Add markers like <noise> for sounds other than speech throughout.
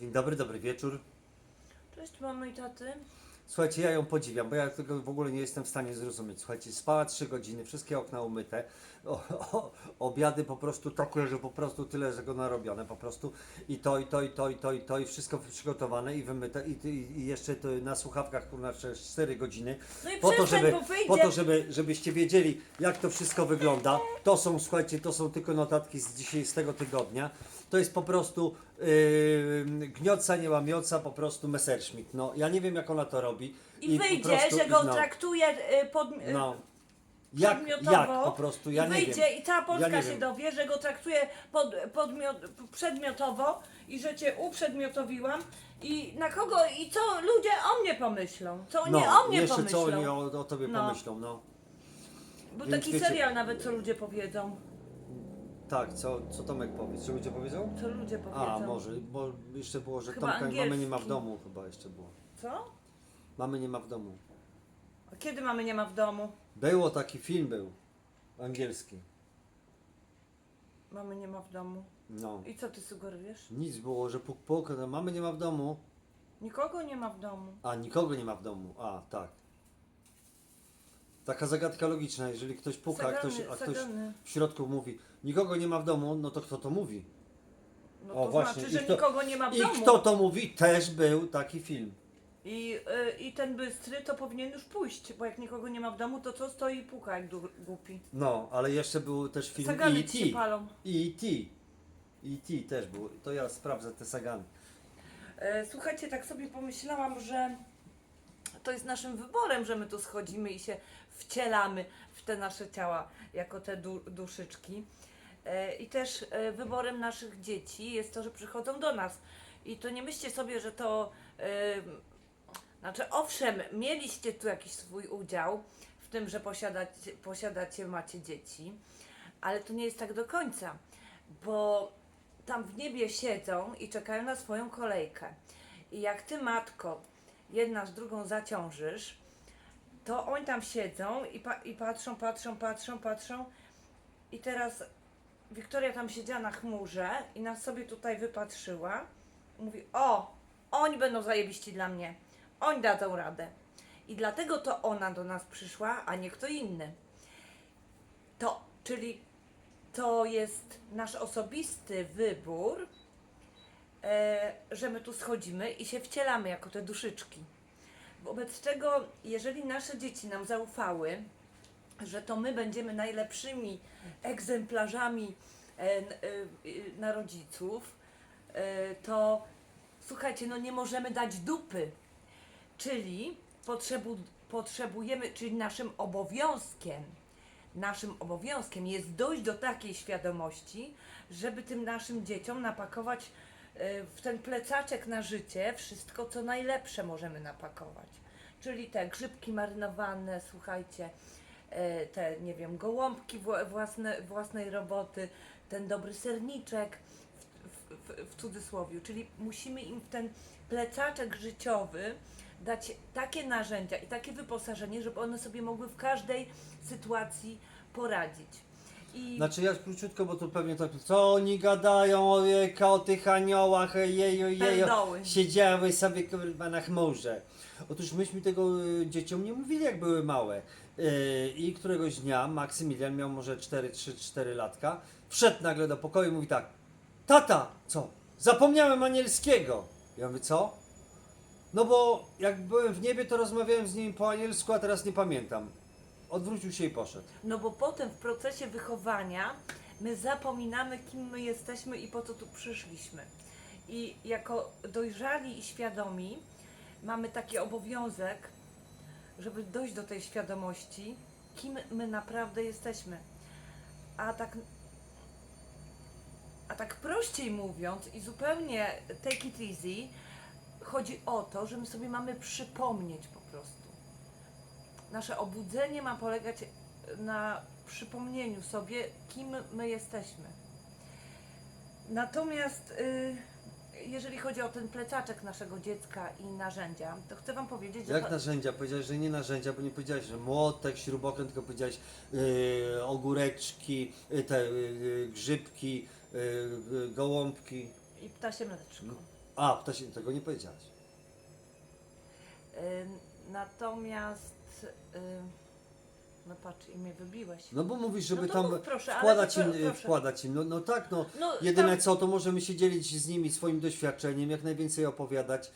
Dzień dobry, dobry wieczór. Cześć mamy i taty. Słuchajcie, ja ją podziwiam, bo ja tego w ogóle nie jestem w stanie zrozumieć. Słuchajcie, spała 3 godziny, wszystkie okna umyte, o, o, obiady po prostu takie, że po prostu tyle, że go narobione po prostu i to, i to, i to, i to, i to, i wszystko przygotowane i wymyte i, i, i jeszcze to na słuchawkach kurna przez 4 godziny. No i Po to, żeby, bo wyjdzie. po to żeby, żebyście wiedzieli, jak to wszystko wygląda. To są, słuchajcie, to są tylko notatki z dzisiejszego tygodnia. To jest po prostu yy, gnioca, nie łamioca, po prostu Messerschmitt. No, ja nie wiem, jak ona to robi. I, po wyjdzie, prostu- że go no, traktuje y, pod, y, No. Jak, przedmiotowo. jak po prostu, ja i nie wyjdzie wiem. i cała Polska Ja nie się wiem. dowie, że go traktuje pod, podmiot, przedmiotowo i że cię uprzedmiotowiłam i na kogo i co ludzie o mnie pomyślą. Co oni o mnie No, jeszcze pomyślą. co oni o, o tobie No. pomyślą, no. Był więc taki wiecie- serial nawet, co ludzie powiedzą. Tak, co, co Tomek powie? Co ludzie powiedzą? Co ludzie powiedzą. A, może, bo jeszcze było, że Chyba Tomka mamy nie ma w angielski. domu, chyba jeszcze było. Co? Mamy nie ma w domu. A kiedy mamy nie ma w domu? Było taki film był, angielski. Mamy nie ma w domu. No. I co ty sugerujesz? Nic było, że puk puk, no mamy nie ma w domu. Nikogo nie ma w domu. A, nikogo nie ma w domu. A, tak. Taka zagadka logiczna, jeżeli ktoś puka, a ktoś, a ktoś w środku mówi, nikogo nie ma w domu, no to kto to mówi? No to właśnie. znaczy, I że kto- nikogo nie ma w I domu. kto to mówi? Też był taki film. I, y, I ten bystry to powinien już pójść, bo jak nikogo nie ma w domu, to co stoi i puka jak du- głupi. No, ale jeszcze był też film Sagany ci się E.T. palą. E.T. E.T. też był. To ja sprawdzę te sagany. E, Słuchajcie, tak sobie pomyślałam, że to jest naszym wyborem, że my tu schodzimy i się wcielamy w te nasze ciała jako te du duszyczki. E, I też e, wyborem naszych dzieci jest to, że przychodzą do nas. I to nie myślcie sobie, że to. Znaczy, owszem, mieliście tu jakiś swój udział w tym, że posiadacie, posiadacie macie dzieci, ale to nie jest tak do końca, bo tam w niebie siedzą i czekają na swoją kolejkę. I jak ty, matko, jedna z drugą zaciążysz, to oni tam siedzą i, pa- i patrzą, patrzą, patrzą, patrzą. I teraz Wiktoria tam siedziała na chmurze i nas sobie tutaj wypatrzyła. Mówi: O, oni będą zajebiści dla mnie. Oni dadzą radę. I dlatego to ona do nas przyszła, a nie kto inny. To, czyli to jest nasz osobisty wybór, że my tu schodzimy i się wcielamy jako te duszyczki. Wobec czego, jeżeli nasze dzieci nam zaufały, że to my będziemy najlepszymi egzemplarzami e, e, e, na rodziców, e, to słuchajcie, no nie możemy dać dupy. Czyli potrzebu, potrzebujemy, czyli naszym obowiązkiem, naszym obowiązkiem jest dojść do takiej świadomości, żeby tym naszym dzieciom napakować e, w ten plecaczek na życie wszystko, co najlepsze możemy napakować. Czyli te grzybki marynowane, słuchajcie, e, te, nie wiem, gołąbki wła- własne, własnej roboty, ten dobry serniczek, w, w, w cudzysłowie. Czyli musimy im w ten plecaczek życiowy dać takie narzędzia i takie wyposażenie, żeby one sobie mogły w każdej sytuacji poradzić. I Znaczy ja króciutko, bo tu pewnie tak, co oni gadają o, jejka, o tych aniołach, jeju, jeju, Perdoły. siedziały sobie kurwa na chmurze. Otóż myśmy tego y, dzieciom nie mówili jak były małe. Y, I któregoś dnia Maksymilian miał może 4, 3, 4 latka, wszedł nagle do pokoju i mówi tak, tata, co? Zapomniałem anielskiego. Ja mówię, co? No bo jak byłem w niebie, to rozmawiałem z nim po anielsku, a teraz nie pamiętam. Odwrócił się i poszedł. No bo potem w procesie wychowania my zapominamy, kim my jesteśmy i po co tu przyszliśmy. I jako dojrzali i świadomi mamy taki obowiązek, żeby dojść do tej świadomości, kim my naprawdę jesteśmy. A tak, a tak prościej mówiąc i zupełnie take it easy, chodzi o to, że my sobie mamy przypomnieć po. Nasze obudzenie ma polegać na przypomnieniu sobie, kim my jesteśmy. Natomiast y, jeżeli chodzi o ten plecaczek naszego dziecka i narzędzia, to chcę Wam powiedzieć, że Jak to, narzędzia? Powiedziałeś, że nie narzędzia, bo nie powiedziałeś, że młotek, śrubokręt, tylko powiedziałeś yy, ogóreczki, yy, te yy, grzybki, yy, gołąbki. i ptasie mleczko. A, ktoś tego nie powiedziałaś. Y, natomiast, y, no patrz, i mnie wybiłeś. No bo mówisz, żeby No to tam mów proszę, ale wkładać im, proszę. wkładać im. No, no tak, no. No, Jedyne tam- co, to możemy się dzielić z nimi swoim doświadczeniem, jak najwięcej opowiadać,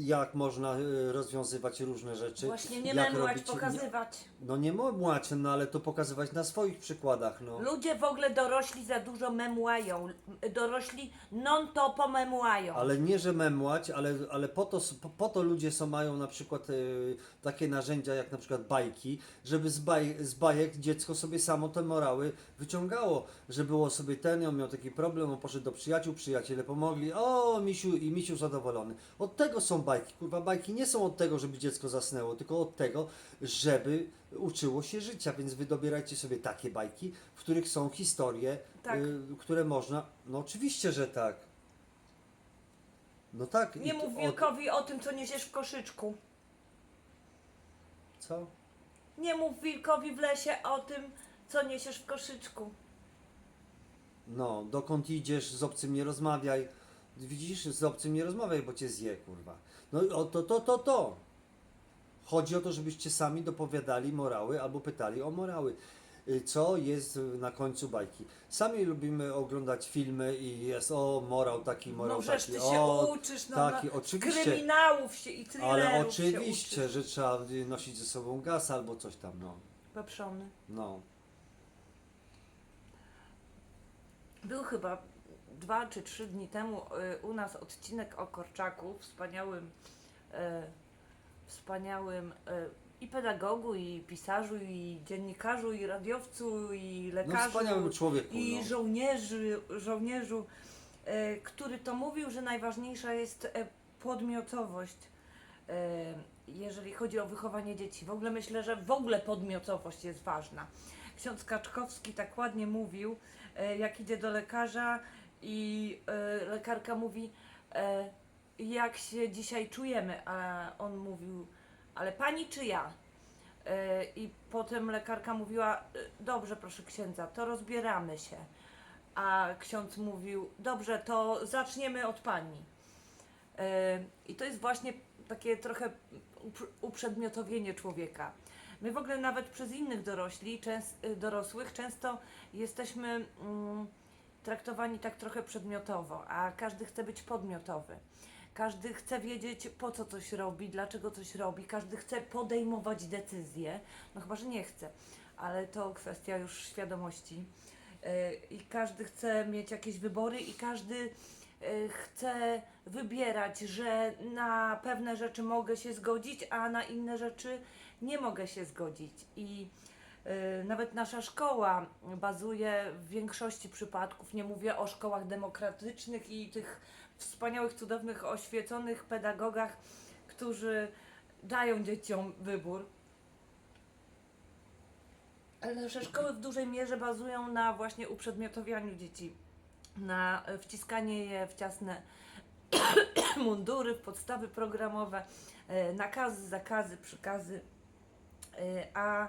jak można yy, rozwiązywać różne rzeczy. Właśnie nie jak memłać, robić- pokazywać. No nie młać, no ale to pokazywać na swoich przykładach, no. Ludzie w ogóle dorośli za dużo memłają. Dorośli non to pomemłają. Ale nie, że memłać, ale, ale po, to, po, to ludzie są, mają na przykład yy, takie narzędzia jak na przykład bajki, żeby z, baj, z bajek dziecko sobie samo te morały wyciągało, że było sobie ten, on miał taki problem, on poszedł do przyjaciół, przyjaciele pomogli, o misiu i misiu zadowolony. Od tego są bajki, kurwa, bajki nie są od tego, żeby dziecko zasnęło, tylko od tego, żeby uczyło się życia, więc wy dobierajcie sobie takie bajki, w których są historie, Tak. y, które można, no oczywiście, że tak. No tak. Nie i mów od- wilkowi o tym, co niesiesz w koszyczku. Co? Nie mów wilkowi w lesie o tym, co niesiesz w koszyczku. No, dokąd idziesz, z obcym nie rozmawiaj. Widzisz, z obcym nie rozmawiaj, bo cię zje, kurwa. No i o to, to, to, to. Chodzi o to, żebyście sami dopowiadali morały albo pytali o morały. Y, Co jest na końcu bajki? Sami lubimy oglądać filmy i jest o morał taki, morał No taki. ty się o, uczysz, no, taki, no, oczywiście. kryminałów się i thrillerów ale się oczywiście, uczysz. że trzeba nosić ze sobą gaz albo coś tam, no. Poprzony. No. Był chyba dwa czy trzy dni temu y, u nas odcinek o Korczaku, wspaniałym, y, wspaniałym y, i pedagogu, i pisarzu, i dziennikarzu, i radiowcu, i No lekarzu, wspaniałym człowieku, i no. żołnierzy, żołnierzu, y, który to mówił, że najważniejsza jest e, podmiotowość, jeżeli chodzi o wychowanie dzieci. W ogóle myślę, że w ogóle podmiotowość jest ważna. Ksiądz Kaczkowski tak ładnie mówił, e, jak idzie do lekarza i e, lekarka mówi, e, jak się dzisiaj czujemy, a on mówił, ale pani czy ja? E, I potem lekarka mówiła, dobrze proszę księdza, to rozbieramy się. A ksiądz mówił, dobrze, to zaczniemy od pani. I to jest właśnie takie trochę uprz- uprzedmiotowienie człowieka. My w ogóle nawet przez innych dorośli, y, dorosłych często jesteśmy mm, traktowani tak trochę przedmiotowo, a każdy chce być podmiotowy. Każdy chce wiedzieć, po co coś robi, dlaczego coś robi, każdy chce podejmować decyzje, no chyba, że nie chce, ale to kwestia już świadomości. Y, I każdy chce mieć jakieś wybory, i każdy y, chce wybierać, że na pewne rzeczy mogę się zgodzić, a na inne rzeczy nie mogę się zgodzić. I nawet nasza szkoła bazuje w większości przypadków, nie mówię o szkołach demokratycznych i tych wspaniałych, cudownych, oświeconych pedagogach, którzy dają dzieciom wybór. Ale nasze szkoły w dużej mierze bazują na właśnie uprzedmiotowianiu dzieci, na wciskanie je w ciasne <coughs> mundury, w podstawy programowe, e, nakazy, zakazy, przykazy. E, A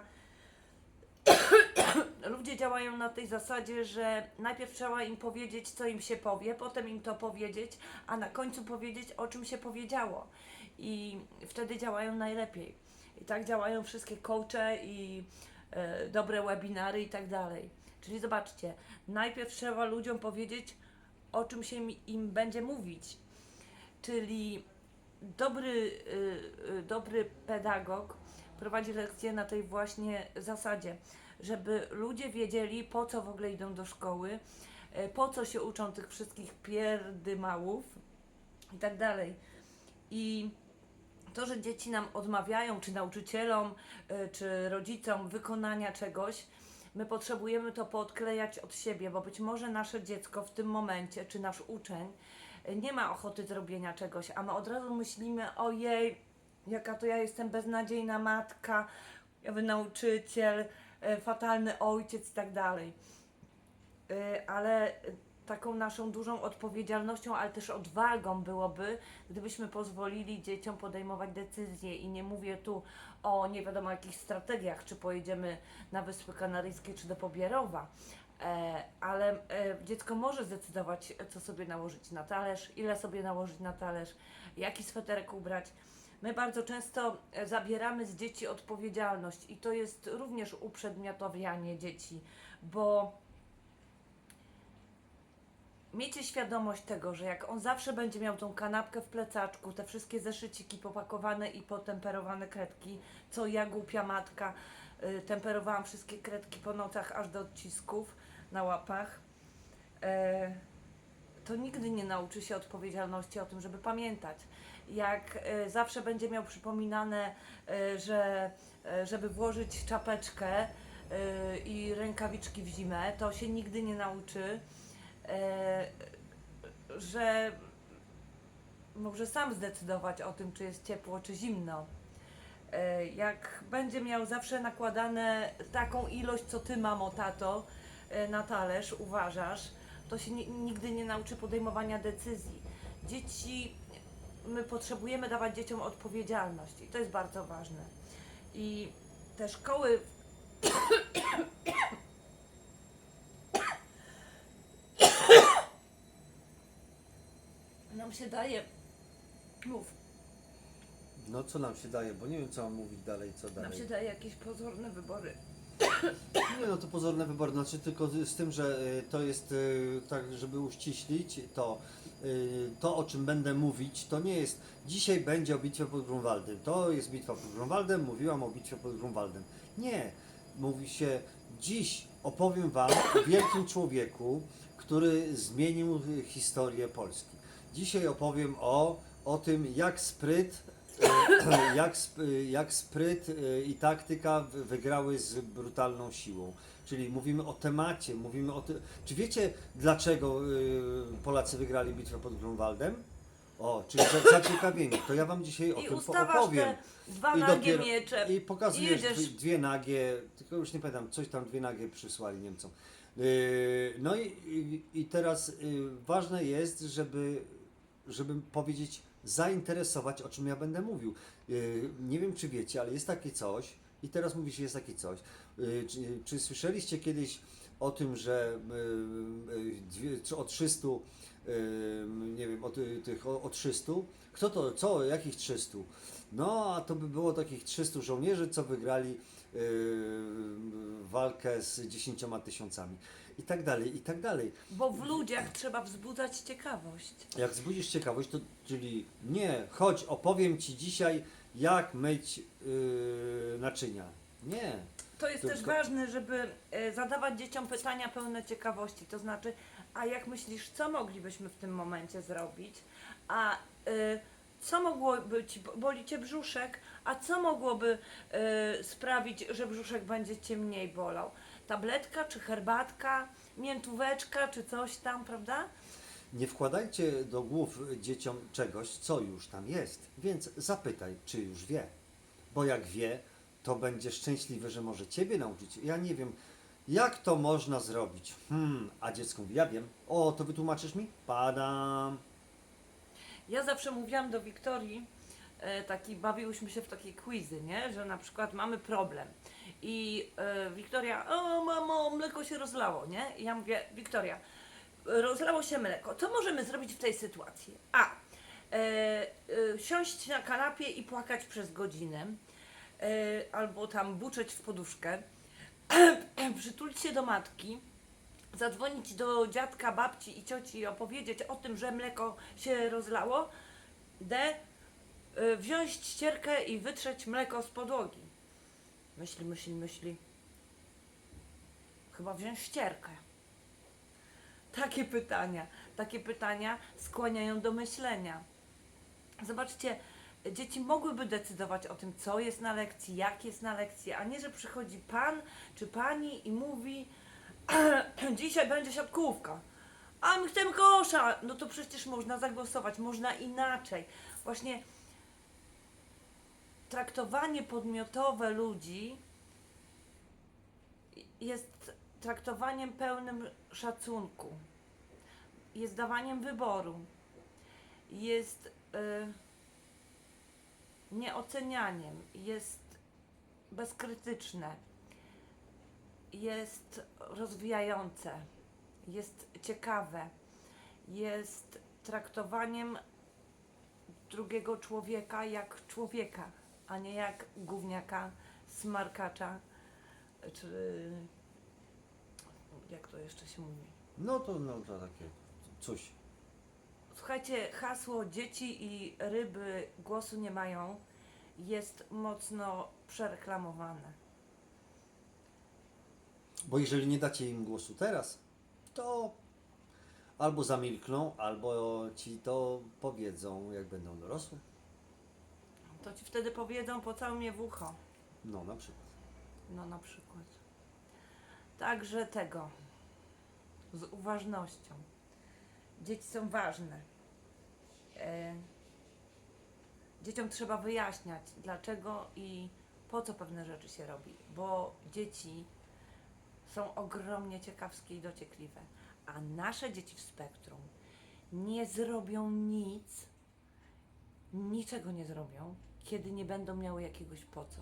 <coughs> ludzie działają na tej zasadzie, że najpierw trzeba im powiedzieć, co im się powie, potem im to powiedzieć, a na końcu powiedzieć, o czym się powiedziało. I wtedy działają najlepiej. I tak działają wszystkie coache i e, dobre webinary i tak dalej. Czyli zobaczcie, najpierw trzeba ludziom powiedzieć, o czym się im będzie mówić. Czyli dobry, y, y, dobry pedagog prowadzi lekcje na tej właśnie zasadzie, żeby ludzie wiedzieli, po co w ogóle idą do szkoły, y, po co się uczą tych wszystkich pierdymałów i tak dalej. I to, że dzieci nam odmawiają, czy nauczycielom, y, czy rodzicom wykonania czegoś, my potrzebujemy to poodklejać od siebie, bo być może nasze dziecko w tym momencie, czy nasz uczeń, y, nie ma ochoty zrobienia czegoś, a my od razu myślimy, ojej, jaka to ja jestem beznadziejna matka, nowy nauczyciel, fatalny ojciec i tak dalej. Y, Ale taką naszą dużą odpowiedzialnością, ale też odwagą byłoby, gdybyśmy pozwolili dzieciom podejmować decyzje i nie mówię tu o nie wiadomo jakich strategiach, czy pojedziemy na Wyspy Kanaryjskie, czy do Pobierowa, E, ale e, dziecko może zdecydować, co sobie nałożyć na talerz, ile sobie nałożyć na talerz, jaki sweterek ubrać. My bardzo często e, zabieramy z dzieci odpowiedzialność i to jest również uprzedmiotowianie dzieci, bo miejcie świadomość tego, że jak on zawsze będzie miał tą kanapkę w plecaczku, te wszystkie zeszyciki popakowane i potemperowane kredki, co ja głupia matka, y, temperowałam wszystkie kredki po nocach aż do odcisków na łapach, e, to nigdy nie nauczy się odpowiedzialności o tym, żeby pamiętać. Jak e, zawsze będzie miał przypominane, e, że e, żeby włożyć czapeczkę i rękawiczki w zimę, to się nigdy nie nauczy, że może sam zdecydować o tym, czy jest ciepło, czy zimno. Jak będzie miał zawsze nakładane taką ilość, co ty, mamo, tato, na talerz, uważasz, to się ni- nigdy nie nauczy podejmowania decyzji. Dzieci, my potrzebujemy dawać dzieciom odpowiedzialność i to jest bardzo ważne. I te szkoły. <coughs> Nam się daje. Mów. No co nam się daje, bo nie wiem co mam mówić dalej, co Nam dalej. się daje jakieś pozorne wybory. Nie no to pozorne wybory, znaczy tylko z tym, że y, to jest y, tak, żeby uściślić, to y, to o czym będę mówić, to nie jest dzisiaj będzie o bitwie pod Grunwaldem. To jest bitwa pod Grunwaldem, mówiłam o bitwie pod Grunwaldem. Nie, mówi się dziś opowiem wam o wielkim człowieku, który zmienił historię Polski. Dzisiaj opowiem o, o tym, jak spryt jak, sp- jak spryt e, i taktyka wy- wygrały z brutalną siłą. Czyli mówimy o temacie, mówimy o tym. Czy wiecie, dlaczego e, Polacy wygrali bitwę pod Grunwaldem? O, czyli za- zaciekawienie. To ja wam dzisiaj o I tym opowiem. te dwa I nagie dopiero- miecze. I pokazujesz jedziesz. dwie, dwie nagie, tylko już nie pamiętam, coś tam dwie nagie przysłali Niemcom. No i, i, i teraz ważne jest, żeby, żeby powiedzieć, zainteresować, o czym ja będę mówił. Yy, Nie wiem, czy wiecie, ale jest takie coś, i teraz mówi się, jest takie coś. Yy, Czy, czy słyszeliście kiedyś o tym, że czy o 300, yy, nie wiem, o ty- tych, o, o 300? Kto to, co, jakich 300? No, a to by było takich 300 żołnierzy, co wygrali walkę z 10 tysiącami. I tak dalej, i tak dalej. Bo w ludziach trzeba wzbudzać ciekawość. Jak wzbudzisz ciekawość, to czyli nie, chodź, opowiem Ci dzisiaj, jak myć yy, naczynia. Nie. To jest Tylko- też ważne, żeby e, zadawać dzieciom pytania pełne ciekawości. To znaczy, a jak myślisz, co moglibyśmy w tym momencie zrobić? A e, co mogłoby ci boli cię brzuszek? A co mogłoby e, sprawić, że brzuszek będzie cię mniej bolał? Tabletka, czy herbatka, miętóweczka, czy coś tam, prawda? Nie wkładajcie do głów dzieciom czegoś, co już tam jest. Więc zapytaj, czy już wie. Bo jak wie, to będzie szczęśliwy, że może Ciebie nauczyć. Ja nie wiem, jak to można zrobić. Hmm, a dziecko mówi, ja wiem. O, to wytłumaczysz mi? Padam. Ja zawsze mówiłam do Wiktorii, taki, bawiłyśmy się w takie quizy, nie? Że na przykład mamy problem i e, Wiktoria, o mamo, mleko się rozlało, nie? I ja mówię, Wiktoria, rozlało się mleko, co możemy zrobić w tej sytuacji? A, e, e, siąść na kanapie i płakać przez godzinę, e, albo tam buczeć w poduszkę, <clears throat> przytulić się do matki, zadzwonić do dziadka, babci i cioci i opowiedzieć o tym, że mleko się rozlało. D. Y, wziąć ścierkę i wytrzeć mleko z podłogi. Myśli, myśli, myśli. Chyba wziąć ścierkę. Takie pytania, takie pytania skłaniają do myślenia. Zobaczcie, dzieci mogłyby decydować o tym, co jest na lekcji, jak jest na lekcji, a nie, że przychodzi pan czy pani i mówi, <clears throat> dzisiaj będzie siatkówka. A my chcemy kosza! No to przecież można zagłosować, można inaczej. Właśnie traktowanie podmiotowe ludzi jest traktowaniem pełnym szacunku. Jest dawaniem wyboru. Jest y, nieocenianiem. Jest bezkrytyczne jest rozwijające, jest ciekawe, jest traktowaniem drugiego człowieka jak człowieka, a nie jak gówniaka, smarkacza, czy jak to jeszcze się mówi. No to, no to takie coś. Słuchajcie, hasło dzieci i ryby głosu nie mają jest mocno przereklamowane. Bo jeżeli nie dacie im głosu teraz, to albo zamilkną, albo ci to powiedzą, jak będą dorosłe. To ci wtedy powiedzą po całym mnie w ucho. No na przykład. No na przykład. Także tego. Z uważnością. Dzieci są ważne. E, dzieciom trzeba wyjaśniać, dlaczego i po co pewne rzeczy się robi. Bo dzieci są ogromnie ciekawskie i dociekliwe. A nasze dzieci w spektrum nie zrobią nic, niczego nie zrobią, kiedy nie będą miały jakiegoś po co.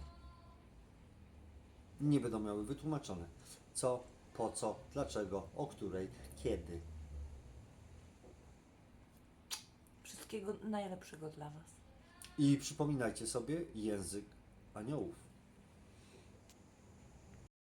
Nie będą miały wytłumaczone. Co, po co, dlaczego, o której, kiedy. Wszystkiego najlepszego dla Was. I przypominajcie sobie język aniołów.